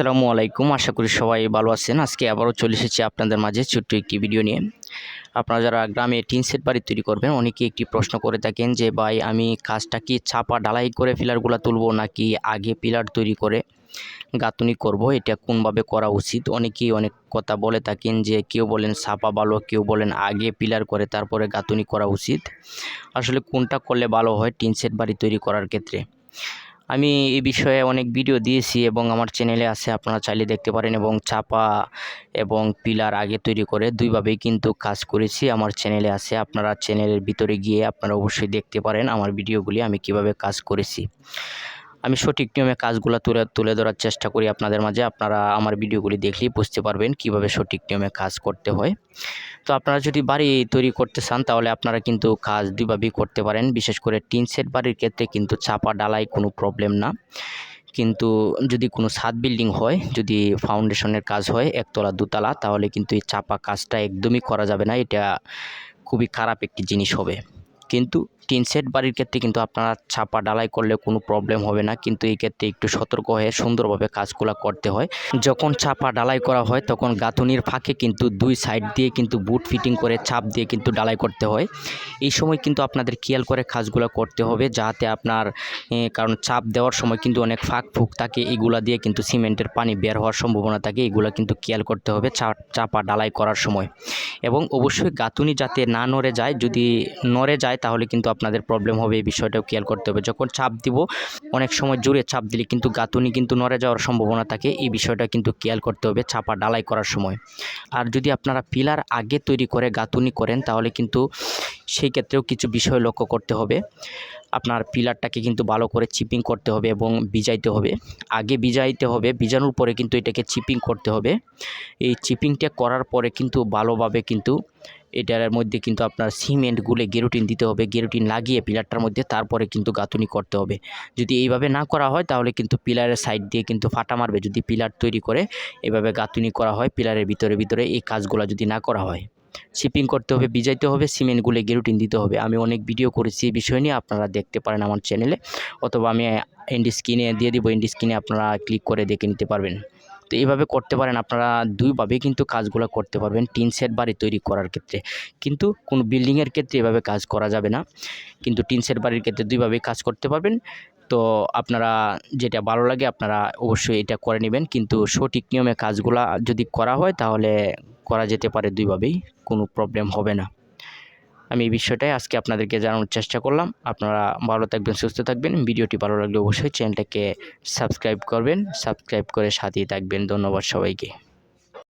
আসসালামু আলাইকুম। আশা করি সবাই ভালো আছেন। আজকে আবারও চলে এসেছি আপনাদের মাঝে ছোট্ট একটি ভিডিও নিয়ে। আপনারা যারা গ্রামে টিন সেট বাড়ি তৈরি করবেন, অনেকেই একটি প্রশ্ন করে থাকেন যে, ভাই, আমি কাজটা কি ছাপা ঢালাই করে পিলারগুলো তুলবো নাকি আগে পিলার তৈরি করে গাঁথুনি করব? এটা কোনভাবে করা উচিত? অনেকেই অনেক কথা বলে থাকেন যে, কেউ বলেন ছাপা ভালো, কেউ বলেন আগে পিলার করে তারপরে গাঁথুনি করা উচিত। আসলে কোনটা করলে ভালো হয় টিন সেট বাড়ি তৈরি করার ক্ষেত্রে? আমি এই বিষয়ে অনেক ভিডিও দিয়েছি এবং আমার চ্যানেলে আছে, আপনারা চাইলে দেখতে পারেন এবং চাপা এবং পিলার আগে তৈরি করে দুইভাবেই কিন্তু কাজ করেছি। আমার চ্যানেলে আছে, আপনারা চ্যানেলের ভিতরে গিয়ে আপনারা অবশ্যই দেখতে পারেন আমার ভিডিওগুলি আমি কীভাবে কাজ করেছি। আমি সঠিক নিয়মে কাজগুলো তুলে তুলে ধরার চেষ্টা করি আপনাদের মাঝে। আপনারা আমার ভিডিওগুলি দেখলেই বুঝতে পারবেন কীভাবে সঠিক নিয়মে কাজ করতে হয়। তো আপনারা যদি বাড়ি তৈরি করতে চান, তাহলে আপনারা কিন্তু কাজ দুইভাবেই করতে পারেন। বিশেষ করে টিন সেট বাড়ির ক্ষেত্রে কিন্তু চাপা ডালাই কোনো প্রবলেম না। কিন্তু যদি কোনো ছাদ বিল্ডিং হয়, যদি ফাউন্ডেশনের কাজ হয়, একতলা, দুতলা, তাহলে কিন্তু এই চাপা কাজটা একদমই করা যাবে না। এটা খুবই খারাপ একটি জিনিস হবে। কিন্তু টিন সেট বাড়ির ক্ষেত্রে কিন্তু আপনারা ছাপা ডালাই করলে কোনো প্রবলেম হবে না। কিন্তু এই ক্ষেত্রে একটু সতর্ক হয়ে সুন্দরভাবে কাজগুলো করতে হয়। যখন ছাপা ডালাই করা হয় তখন গাঁথুনির ফাঁকে কিন্তু দুই সাইড দিয়ে কিন্তু বুট ফিটিং করে ছাপ দিয়ে কিন্তু ডালাই করতে হয়। এই সময় কিন্তু আপনাদের খেয়াল করে কাজগুলো করতে হবে যাতে আপনার কারণ চাপ দেওয়ার সময় কিন্তু অনেক ফাঁক ফুক থাকে। এগুলা দিয়ে কিন্তু সিমেন্টের পানি বের হওয়ার সম্ভাবনা থাকে। এগুলো কিন্তু খেয়াল করতে হবে চাপা ডালাই করার সময়। এবং অবশ্যই গাঁথুনি যাতে না নড়ে যায়, যদি নড়ে যায় তাহলে কিন্তু আপনাদের প্রবলেম হবে, এই বিষয়টাও খেয়াল করতে হবে। যখন চাপ দিব, অনেক সময় জোরে চাপ দিলে কিন্তু গাঁথুনি কিন্তু নড়ে যাওয়ার সম্ভাবনা থাকে, এই বিষয়টা কিন্তু খেয়াল করতে হবে চাপা ডালাই করার সময়। আর যদি আপনারা পিলার আগে তৈরি করে গাঁথুনি করেন, তাহলে কিন্তু সেই ক্ষেত্রেও কিছু বিষয় লক্ষ্য করতে হবে। আপনার পিলারটাকে কিন্তু ভালো করে চিপিং করতে হবে এবং ভিজাইতে হবে। আগে ভিজাইতে হবে, ভিজানোর পরে কিন্তু এটাকে চিপিং করতে হবে। এই চিপিংটা করার পরে কিন্তু ভালোভাবে কিন্তু এটার মধ্যে কিন্তু আপনার সিমেন্ট গুলে গেরুটিন দিতে হবে, গেরুটিন লাগিয়ে পিলারটার মধ্যে তারপরে কিন্তু গাঁথুনি করতে হবে। যদি এইভাবে না করা হয় তাহলে কিন্তু পিলারের সাইড দিয়ে কিন্তু ফাটা মারবে, যদি পিলার তৈরি করে এভাবে গাঁথুনি করা হয় পিলারের ভিতরে ভিতরে এই কাজগুলো যদি না করা হয়। শিপিং করতে হবে, ভিজাইতে হবে, সিমেন্ট গুলে গেরুটিন দিতে হবে। আমি অনেক ভিডিও করেছি এই বিষয় নিয়ে, আপনারা দেখতে পারেন আমার চ্যানেলে। অথবা আমি এন্ডি স্ক্রিনে দিয়ে দিব, এন্ডি স্ক্রিনে আপনারা ক্লিক করে দেখে নিতে পারবেন। তো এইভাবে করতে পারেন। আপনারা দুইভাবে কিন্তু কাজগুলো করতে পারবেন, টিন সেট বাড়ি তৈরি করার ক্ষেত্রে। কিন্তু কোনো বিল্ডিংয়ের ক্ষেত্রে এভাবে কাজ করা যাবে না। কিন্তু টিন সেট বাড়ির ক্ষেত্রে দুইভাবেই কাজ করতে পারবেন। তো আপনারা যেটা ভালো লাগে, আপনারা অবশ্যই এটা করে নেবেন। কিন্তু সঠিক নিয়মে কাজগুলা যদি করা হয়, তাহলে করা যেতে পারে দুইভাবেই, কোনো প্রবলেম হবে না। আমি এই বিষয়টাই আজকে আপনাদেরকে জানানোর চেষ্টা করলাম। আপনারা ভালো থাকবেন, সুস্থ থাকবেন। ভিডিওটি ভালো লাগলে অবশ্যই চ্যানেলটাকে সাবস্ক্রাইব করবেন। সাবস্ক্রাইব করে সাথেই থাকবেন। ধন্যবাদ সবাইকে।